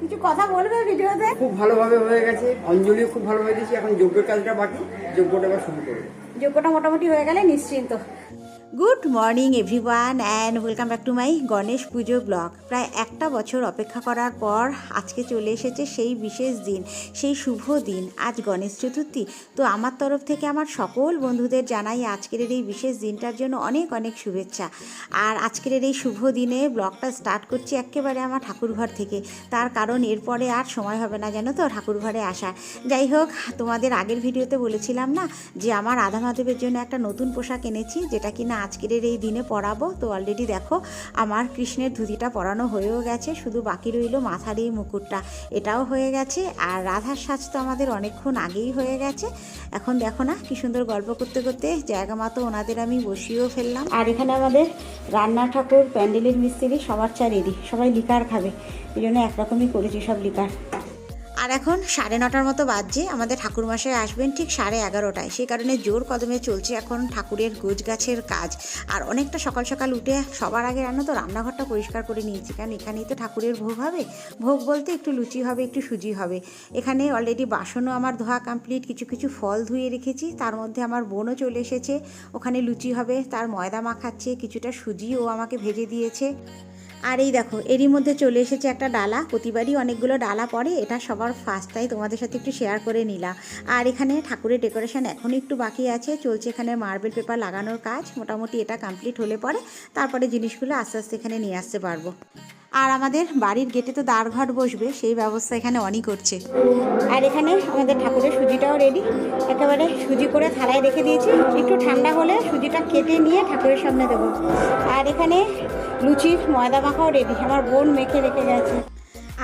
কিছু কথা বলবে ভিডিওতে? খুব ভালোভাবে হয়ে গেছে। অঞ্জলিও খুব ভালো হয়ে গেছে এখন যজ্ঞের কাজটা বাকি। যজ্ঞটা এবার শুরু করব। যোগ্যটা মোটামুটি হয়ে গেলে নিশ্চিন্ত। Good morning everyone and welcome back to my Ganesh Puja blog প্রায় একটা বছর অপেক্ষা করার পর আজকে চলে এসেছে সেই বিশেষ দিন, সেই শুভ দিন, আজ গণেশ চতুর্থী। তো আমার তরফ থেকে আমার সকল বন্ধুদের জানাই আজকের এই বিশেষ দিনটার জন্য অনেক অনেক শুভেচ্ছা। আর আজকের এই শুভ দিনে ব্লগটা স্টার্ট করছি একেবারে আমার ঠাকুরঘর থেকে। তার কারণ এরপরে আর সময় হবে না জানো তো ঠাকুরঘরে আসা যাই হোক, তোমাদের আগের ভিডিওতে বলেছিলাম না যে আমার আধা মাধবের জন্য একটা নতুন পোশাক এনেছি, যেটা কিনা আজকের এই দিনে পরাবো তো অলরেডি দেখো, আমার কৃষ্ণের ধুতিটা পরানো হয়েও গেছে, শুধু বাকি রইল মাথার এই মুকুটটা। এটাও হয়ে গেছে, আর রাধার সাজ তো আমাদের অনেকক্ষণ আগেই হয়ে গেছে। এখন দেখো না, কি সুন্দর গল্প করতে করতে জায়গা মতো ওনাদের আমি বসিয়েও ফেললাম। আর এখানে আমাদের রান্না ঠাকুর, প্যান্ডেলের মিস্ত্রি, সবার চা রেডি সবাই লিকার খাবে, এই জন্য একরকমই করেছি সব লিকার। আর এখন সাড়ে নটার মতো বাজছে, আমাদের ঠাকুরমশাই আসবেন ঠিক সাড়ে এগারোটায়। সেই কারণে জোর কদমে চলছে এখন ঠাকুরের গোছ গাছের কাজ। আর অনেকটা সকাল সকাল উঠে সবার আগে রান্না তো রান্নাঘরটা পরিষ্কার করে নিয়েছি, কারণ এখানেই তো ঠাকুরের ভোগ হবে। ভোগ বলতে একটু লুচি হবে, একটু সুজি হবে। এখানে অলরেডি বাসনও আমার ধোয়া কমপ্লিট কিছু কিছু ফল ধুয়ে রেখেছি, তার মধ্যে আমার বোনও চলে এসেছে। ওখানে লুচি হবে, তার ময়দা মাখাচ্ছে, কিছুটা সুজিও আমাকে ভেজে দিয়েছে। আর এই দেখো, এরই মধ্যে চলে এসেছে একটা ডালা। প্রতিবারই অনেকগুলো ডালা পড়ে, এটা সবার ফার্স্ট তাই তোমাদের সাথে একটু শেয়ার করে নিলাম। আর এখানে ঠাকুরের ডেকোরেশন এখনও একটু বাকি আছে, চলছে এখানে মার্বেল পেপার লাগানোর কাজ, মোটামুটি এটা কমপ্লিট হলে পরে তারপরে জিনিসগুলো আস্তে আস্তে এখানে নিয়ে আসতে পারব। আর আমাদের বাড়ির গেটে তো দ্বারঘট বসবে, সেই ব্যবস্থা এখানে অনই করছে। আর এখানে আমাদের ঠাকুরের সুজিটাও রেডি একেবারে সুজি করে থালায় রেখে দিয়েছি। একটু ঠান্ডা হলে সুজিটা কেটে নিয়ে ঠাকুরের সামনে দেবো। আর এখানে লুচির ময়দা মাখাও রেডি। আমার বোন মেখে রেখে গেছে।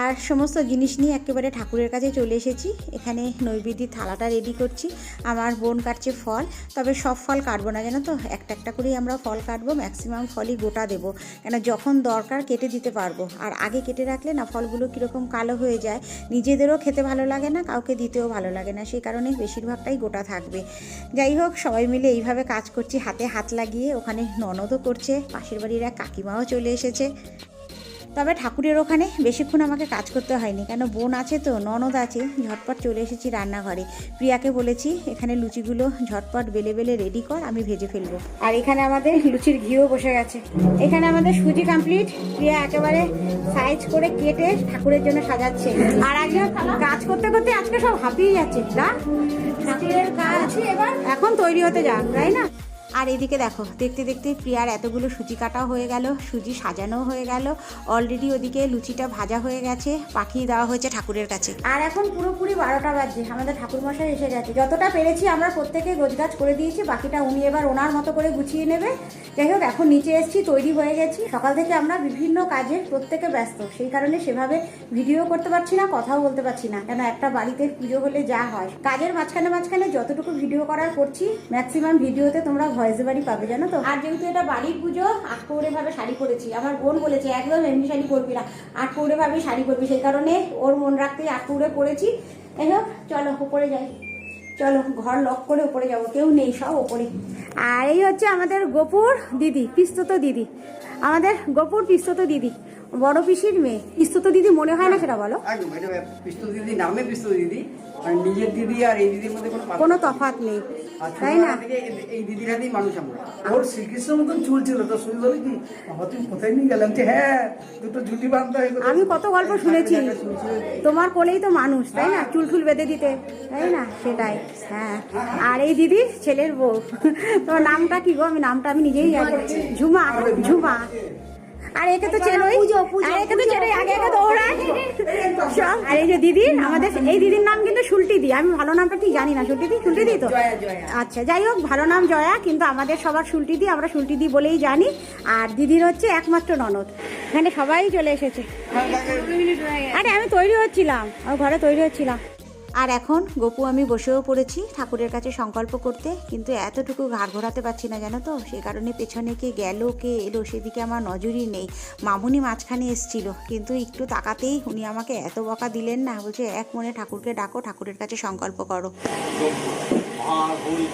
আর সমস্ত জিনিস নিয়ে একেবারে ঠাকুরের কাছে চলে এসেছি। এখানে নৈবেদ্যের থালাটা রেডি করছি। আমার বোন কাটছে ফল, তবে সব ফল কাটবো না, জানো তো? একটা একটা করেই আমরা ফল কাটবো ম্যাক্সিমাম ফলই গোটা দেবো। কেন, যখন দরকার কেটে দিতে পারব। আর আগে কেটে রাখলে না, ফলগুলো কীরকম কালো হয়ে যায়। নিজেদেরও খেতে ভালো লাগে না, কাউকে দিতেও ভালো লাগে না। সেই কারণে বেশিরভাগটাই গোটা থাকবে। যাই হোক, সবাই মিলে এইভাবে কাজ করছি। হাতে হাত লাগিয়ে ওখানে ননদও করছে, পাশের বাড়ির এক কাকিমাও চলে এসেছে। তবে ঠাকুরের ওখানে বেশিক্ষণ আমাকে কাজ করতে হয়নি। কেন? বোন আছে তো, ননদ আছে, ঝটপট চলে এসেছি রান্নাঘরে। প্রিয়াকে বলেছি, এখানে লুচিগুলো ঝটপট বেলে বেলে রেডি কর, আমি ভেজে ফেলব। আর এখানে আমাদের লুচির ঘিও বসে গেছে। এখানে আমাদের সুজি কমপ্লিট প্রিয়া একেবারে সাইজ করে কেটে ঠাকুরের জন্য সাজাচ্ছে। আর আজকে কাজ করতে করতে আজকে সব হাঁপিয়ে যাচ্ছে। না ঠাকুরের কাজ। এখন তৈরি হতে যান তাই না? আর এদিকে দেখো, দেখতে দেখতে প্রিয়ার এতগুলো সুজি কাটাও হয়ে গেল, সুজি সাজানো হয়ে গেল। অলরেডি ওদিকে লুচিটা ভাজা হয়ে গেছে, পাখিয়ে দেওয়া হয়েছে ঠাকুরের কাছে। আর এখন পুরোপুরি বারোটা বাজছে, আমাদের ঠাকুরমশাই এসে গেছে। যতটা পেরেছি আমরা প্রত্যেকে গোজগাছ করে দিয়েছি, বাকিটা উনি এবার ওনার মতো করে গুছিয়ে নেবে। যাই হোক, এখন নিচে এসেছি, তৈরি হয়ে গেছি। সকাল থেকে আমরা বিভিন্ন কাজে প্রত্যেকে ব্যস্ত, সেই কারণে সেভাবে ভিডিও করতে পারছি না, কথাও বলতে পারছি না। কেন, একটা বাড়িতে পুজো হলে যা হয়। কাজের মাঝখানে মাঝখানে যতটুকু ভিডিও করার করছি ম্যাক্সিমাম ভিডিওতে তোমরা ভয়েস বাড়ি পাবে, জানো তো? আর যেহেতু এটা বাড়ির পুজো আটকৌড়ে ভাবে শাড়ি করেছি আমার বোন বলেছে, একদম এমনি শাড়ি করবি না। আটকৌড়ে ভাবে শাড়ি করবি সেই কারণে ওর মন রাখতেই আটকৌড়ে পরেছি। যাই হোক, চলো উপরে যাই। চলো, ঘর লক করে ওপরে যাব। কেউ নেই, সব ওপরে। আর এই হচ্ছে আমাদের গোপুর দিদি, পিস্তত দিদি। আমাদের গোপুর পিস্তত দিদি। বড় পিসির মেয়ে। পিস্তত দিদি মনে হয় না সেটা বলো? একদম এটা পিস্তল দিদি নামে পিস্তল দিদি। মানে নিজের দিদি আর এই দিদির মধ্যে কোনো কোনো তফাৎ নেই। তাই না? এই- এই দিদির হাতেই মানুষ আমরা। ওর শ্রীকৃষ্ণের মতন চুল ছিল তো শুনে বলি কি বাবা তুমি কোথায় নিয়ে গেলাম যে হ্যাঁ দুটো ঝুটি বাঁধতে হয় আমি কত গল্প শুনেছি। তোমার কোলেই তো মানুষ তাই না? চুল টুল বেঁধে দিতে তাই না? সেটাই হ্যাঁ। আর এই দিদি ছেলের বউ। তোমার নামটা কি গো? আমি নামটা আমি নিজেই জানি। ঝুমা ঝুমা। আর একে তো চেনোই। আর একে তো চেনোই। আগে আগে দৌড়ায় সব। আর এই যে দিদি আমাদের এই দিদির নাম কিন্তু সুলটি দি। আমি ভালো নামটা ঠিক জানি না। সুলটি দি? সুলটি দি তো? আচ্ছা যাই হোক ভালো নাম জয়া কিন্তু আমাদের সবার সুলটি দি। আমরা সুলটি দি বলেই জানি। আর দিদির হচ্ছে একমাত্র ননদ। এখানে সবাই চলে এসেছে। আরে আমি তৈরি হচ্ছিলাম। আমি ঘরে তৈরি হচ্ছিলাম। আর এখন গপু, আমি বসেও পড়েছি ঠাকুরের কাছে সংকল্প করতে, কিন্তু এতটুকু ঘাড় ঘোরাতে পারছি না, জানো তো? সে কারণে পেছনে কে গেল, কে এলো, সেদিকে আমার নজরই নেই। মামুনি মাঝখানে এসছিল, কিন্তু একটু তাকাতেই উনি আমাকে এত বকা দিলেন না, বলছে, এক মনে ঠাকুরকে ডাকো, ঠাকুরের কাছে সংকল্প করো। মহাহরি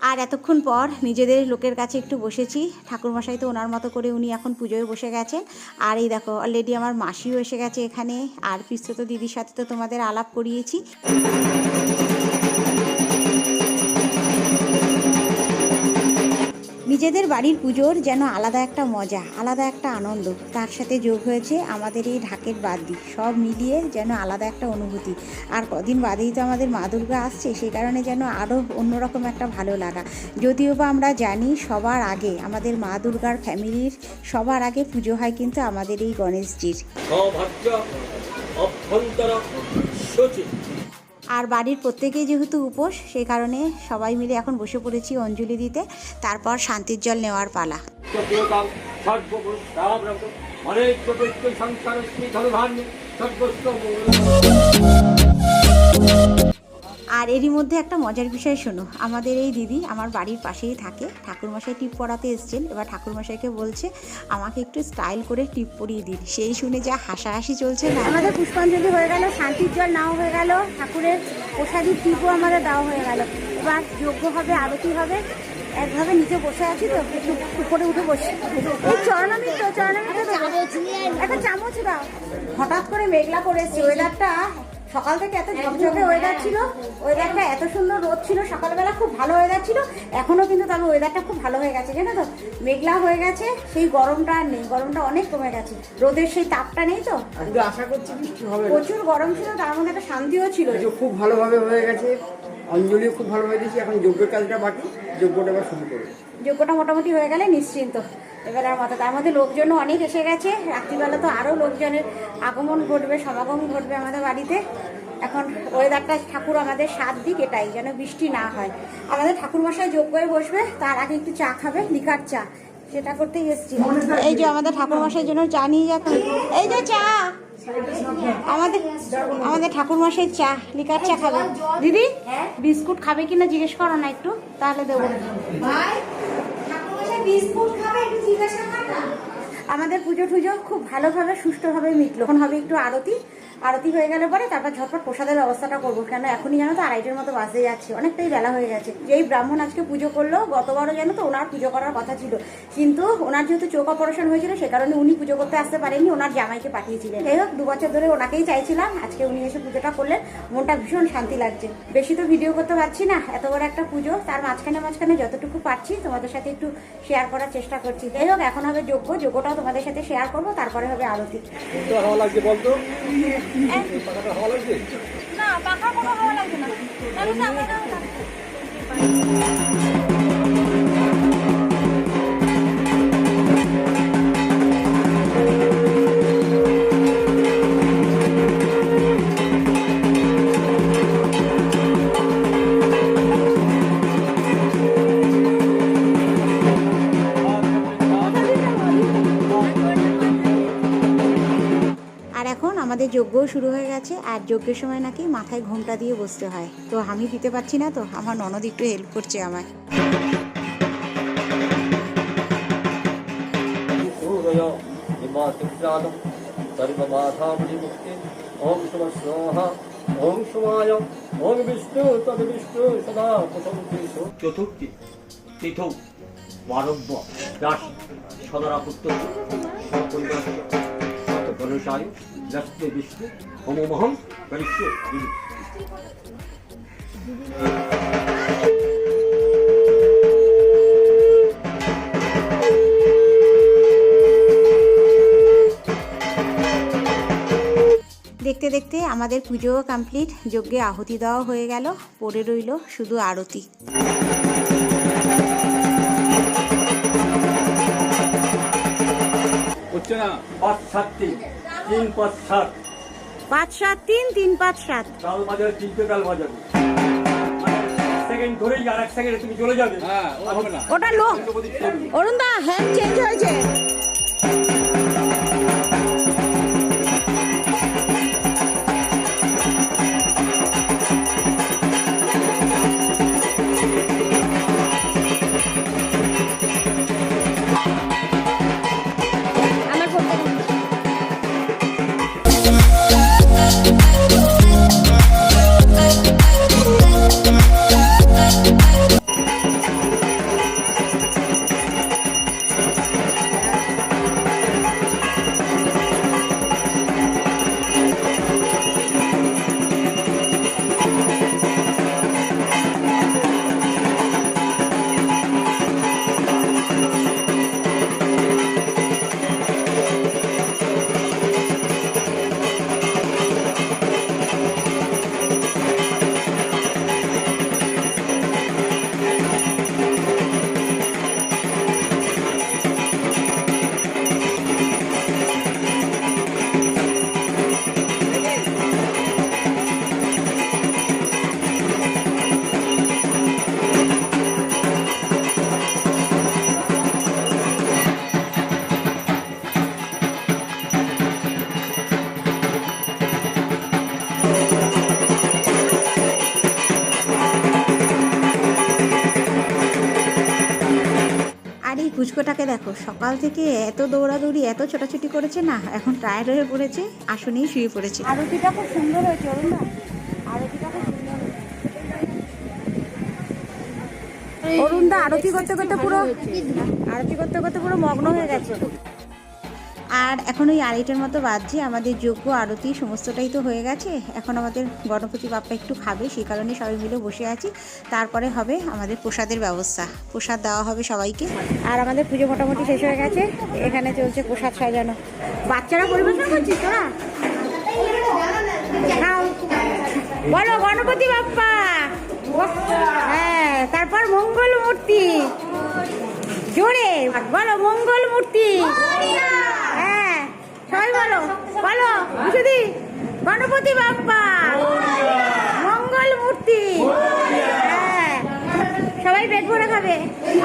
আর এতক্ষণ পর নিজেদের লোকের কাছে একটু বসেছি। ঠাকুরমশাই তো ওনার মতো করে উনি এখন পুজোয় বসে গেছেন। আর এই দেখো অলরেডি আমার মাসিও এসে গেছে এখানে। আর পিস্তত দিদির সাথে তো তোমাদের আলাপ করিয়েছি। নিজেদের বাড়ির পুজোর যেন আলাদা একটা মজা, আলাদা একটা আনন্দ। তার সাথে যোগ হয়েছে আমাদের এই ঢাকের বাদ্যি, সব মিলিয়ে যেন আলাদা একটা অনুভূতি। আর কদিন বাদেই তো আমাদের মা দুর্গা আসছে, সেই কারণে যেন আরও অন্যরকম একটা ভালো লাগা। যদিও বা আমরা জানি সবার আগে আমাদের মা দুর্গার ফ্যামিলির সবার আগে পুজো হয় কিন্তু আমাদের এই গণেশজির। অভ্যন্তর সচি আর বাড়ির প্রত্যেকেই যেহেতু উপোস, সেই কারণে সবাই মিলে এখন বসে পড়েছি অঞ্জলি দিতে। তারপর শান্তির জল নেওয়ার পালা। অনেক আর এরই মধ্যে একটা মজার বিষয় শোনো। আমাদের এই দিদি আমার বাড়ির পাশেই থাকে। ঠাকুরমশাই টিপ পরাতে এসছেন। এবার ঠাকুরমশাইকে বলছে আমাকে একটু স্টাইল করে টিপ পরিয়ে দিন। সেই শুনে যা হাসাহাসি চলছে না? আমাদের পুষ্পাঞ্জলি হয়ে গেল শান্তির জল নাও হয়ে গেল ঠাকুরের প্রসাদী টিপও আমাদের দেওয়া হয়ে গেল। এবার যজ্ঞ হবে আরতি হবে। একভাবে নিচে বসে আছি তো একটু উপরে উঠে বসি। এই চরণামিত্র চরণামিত্র একটা চামচ দাও। হঠাৎ করে মেঘলা করে এসছি ওয়েদারটা সকাল থেকে এত ঝকঝকে ওয়েদার ছিল ওয়েদারটা এত সুন্দর রোদ ছিল সকালবেলা খুব ভালো ওয়েদার ছিল এখনও কিন্তু তবে ওয়েদারটা খুব ভালো হয়ে গেছে জানো তো? মেঘলা হয়ে গেছে সেই গরমটা আর নেই গরমটা অনেক কমে গেছে রোদের সেই তাপটা নেই তো? আশা করছি বৃষ্টি হবে। প্রচুর গরম ছিল তার মধ্যে একটা শান্তিও ছিল। খুব ভালোভাবে হয়ে গেছে অঞ্জলিও খুব ভালো হয়ে দিয়েছি এখন যজ্ঞের কাজটা বাকি যজ্ঞটা এবার শুরু করব। যোগ্যটা মোটামুটি হয়ে গেলে নিশ্চিন্ত। এবার আর মতো তার মধ্যে লোকজনও অনেক এসে গেছে। রাত্রিবেলা তো আরও লোকজনের আগমন ঘটবে, সমাগম ঘটবে আমাদের বাড়িতে। এখন ওয়েদারটা ঠাকুর আমাদের সাত দিক এটাই, যেন বৃষ্টি না হয়। আমাদের ঠাকুরমশাই যোগ করে বসবে, তার আগে একটু চা খাবে, লিকার চা সেটা করতেই এসছি। এই যে আমাদের ঠাকুরমশাইয়ের জন্য চা নিয়ে যাচ্ছে এই যে চা! আমাদের আমাদের ঠাকুরমশাই চা, লিকার চা খাবে। দিদি, বিস্কুট খাবে কিনা জিজ্ঞেস করো না একটু, তাহলে দেবো। আমাদের পুজো টুজো খুব ভালোভাবে সুস্থভাবে মিটলো। এখন হবে একটু আরতি। আরতি হয়ে গেলে পরে তারপর ঝটপট প্রসাদের ব্যবস্থাটা করব। কেন এখনই জানো তো আড়াইটের মতো বাসে যাচ্ছে। অনেকটাই বেলা হয়ে গেছে। যেই ব্রাহ্মণ আজকে পুজো করল, গতবারও জানো তো ওনার পুজো করার কথা ছিল। কিন্তু ওনার যেহেতু চোখ অপারেশন হয়েছিল, সে কারণে উনি পুজো করতে আসতে পারেননি, ওনার জামাইকে পাঠিয়েছিলেন। যাই হোক, দু বছর ধরে ওনাকেই চাইছিলাম। আজকে উনি এসে পুজোটা করলেন। মনটা ভীষণ শান্তি লাগছে। বেশি তো ভিডিও করতে পারছি না, এত বড় একটা পুজো। তার মাঝখানে মাঝখানে যতটুকু পারছি, তোমাদের সাথে একটু শেয়ার করার চেষ্টা করছি। যাই হোক, এখন হবে যোগ্য যোগ্যটাও তোমাদের সাথে শেয়ার করব, তারপরে হবে আরতি। লাগছে বলতো? না পাখা কোনো হওয়া লাগবে না। যজ্ঞ শুরু হয়ে গেছে আর যজ্ঞের সময় নাকি মাথায় ঘোমটা দিয়ে বসতে হয়। তো আমি দিতে পারছি না তো আমার ননদ একটু হেল্প করছে আমায়। ওম ওম ওম চতুর্থী পৃথক মারব্য সদরা পুত্র গণেশায় লক্ষ্মী বিষ্ণু হোমমহম গণিষ্য দেখতে দেখতে আমাদের পুজোও কমপ্লিট যজ্ঞে আহুতি দেওয়া হয়ে গেল, পড়ে রইল শুধু আরতি। হচ্ছে না পাঁচ সাত তিন। তিন পাঁচ সাত। পাঁচ সাত তিন তিন পাঁচ সাত। কাল বাজার তিনটে কাল বাজার সেকেন্ড ধরেই আর এক সেকেন্ডে তুমি চলে যাবে। হ্যাঁ ওটা লোক অরুণদা হ্যান্ড চেঞ্জ হয়েছে। দেখো সকাল থেকে এত দৌড়াদৌড়ি এত ছোটাছুটি করেছে না এখন টায়ার্ড হয়ে পড়েছে আসনেই শুয়ে পড়েছে। আরতিটা খুব সুন্দর হয়েছে অরুণদা আরতিটা খুব সুন্দর হয়েছে। অরুণদা আরতি করতে করতে পুরো আরতি করতে করতে পুরো মগ্ন হয়ে গেছে। আর এখন ওই আড়াইটার মতো বাজছে, আমাদের যোগ্য আরতি, সমস্তটাই তো হয়ে গেছে। এখন আমাদের গণপতি বাপ্পা একটু খাবে, সেই কারণে সবাই মিলে বসে আছি। তারপরে হবে আমাদের প্রসাদের ব্যবস্থা। প্রসাদ দেওয়া হবে সবাইকে। আর আমাদের পুজো মোটামুটি শেষ হয়ে গেছে। এখানে চলছে প্রসাদ সাজানো। বাচ্চারা পরিবেশন করছিস তোরা? বলো, গণপতি বাপ্পা। হ্যাঁ তারপর মঙ্গল মূর্তি জোরে, বলো মঙ্গল মূর্তি সবাই বলো বলো বুঝুদি গণপতি বাপ্পা, মঙ্গল মূর্তি। হ্যাঁ সবাই পেট ভরে খাবে।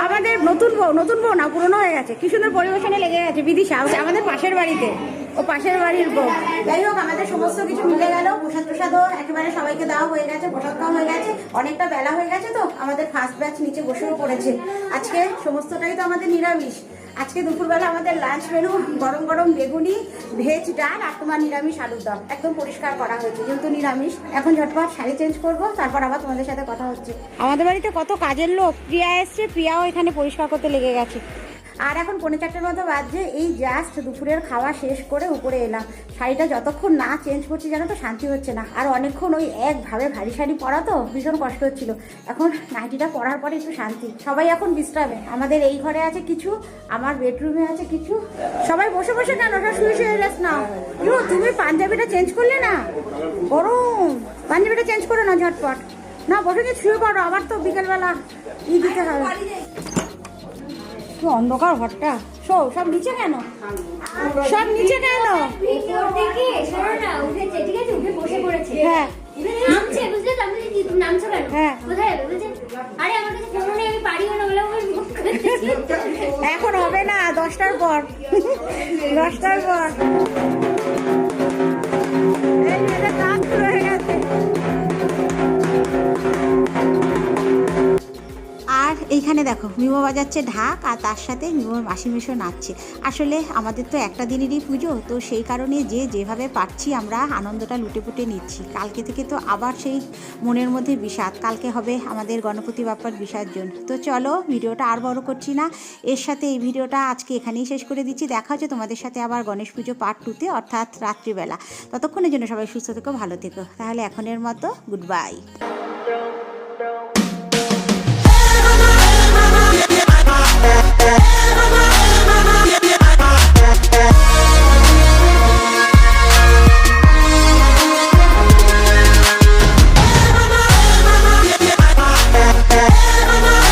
আমাদের নতুন বউ নতুন বউ না, পুরনো হয়ে গেছে। কি সুন্দর পরিবেশনে লেগে গেছে, বিদিশা আমাদের পাশের বাড়িতে। ও পাশের বাড়ির বউ। যাই হোক, আমাদের সমস্ত কিছু মিলে গেল। প্রসাদ প্রসাদও একেবারে সবাইকে দেওয়া হয়ে গেছে, প্রসাদ খাওয়া হয়ে গেছে। অনেকটা বেলা হয়ে গেছে তো, আমাদের ফার্স্ট ব্যাচ নিচে বসেও পড়েছে। আজকে সমস্তটাই তো আমাদের নিরামিষ। আজকে দুপুরবেলা আমাদের লাঞ্চ মেনু গরম গরম বেগুনি ভেজ ডাল আর তোমার নিরামিষ আলুর দম। একদম পরিষ্কার করা হয়েছে, যেহেতু নিরামিষ। এখন ঝটপট শাড়ি চেঞ্জ করব, তারপর আবার তোমাদের সাথে কথা হচ্ছে। আমাদের বাড়িতে কত কাজের লোক? প্রিয়া এসছে, প্রিয়াও এখানে পরিষ্কার করতে লেগে গেছে। আর এখন পৌনে চারটের মতো বাজছে এই জাস্ট দুপুরের খাওয়া শেষ করে উপরে এলাম। শাড়িটা যতক্ষণ না চেঞ্জ করছি জানো তো, শান্তি হচ্ছে না। আর অনেকক্ষণ ওই একভাবে ভারী শাড়ি পরা তো ভীষণ কষ্ট হচ্ছিল। এখন নাইটিটা পরার পরে একটু শান্তি। সবাই এখন বিশ্রামে আমাদের এই ঘরে আছে কিছু, আমার বেডরুমে আছে কিছু। সবাই বসে বসে কেন? ওটা শুয়ে শুয়ে রেস্ট নাও। তুমি পাঞ্জাবিটা চেঞ্জ করলে না? গরম। পাঞ্জাবিটা চেঞ্জ করো না ঝটপট। না, বসে গিয়ে শুয়ে পড়ো। আবার তো বিকেলবেলা ই দিতে হবে। কি অন্ধকার ঘরটা। শো, সব নিচে কেন? সব নিচে কেন? হ্যাঁ। হ্যাঁ। এখন হবে না, দশটার পর। দশটার পর। দেখো মিমো বাজাচ্ছে ঢাক আর তার সাথে মিমোর মাসি মেশো নাচছে। আসলে আমাদের তো একটা দিনেরই পুজো, তো সেই কারণে যে যেভাবে পারছি আমরা আনন্দটা লুটে পুটে নিচ্ছি। কালকে থেকে তো আবার সেই মনের মধ্যে বিষাদ, কালকে হবে আমাদের গণপতি বাপ্পার বিসর্জন তো চলো, ভিডিওটা আর বড় করছি না। এর সাথে এই ভিডিওটা আজকে এখানেই শেষ করে দিচ্ছি। দেখা হচ্ছে তোমাদের সাথে আবার গণেশ পুজো পার্ট টুতে অর্থাৎ রাত্রিবেলা। ততক্ষণের জন্য সবাই সুস্থ থেকো, ভালো থেকো। তাহলে এখনের মতো গুড বাই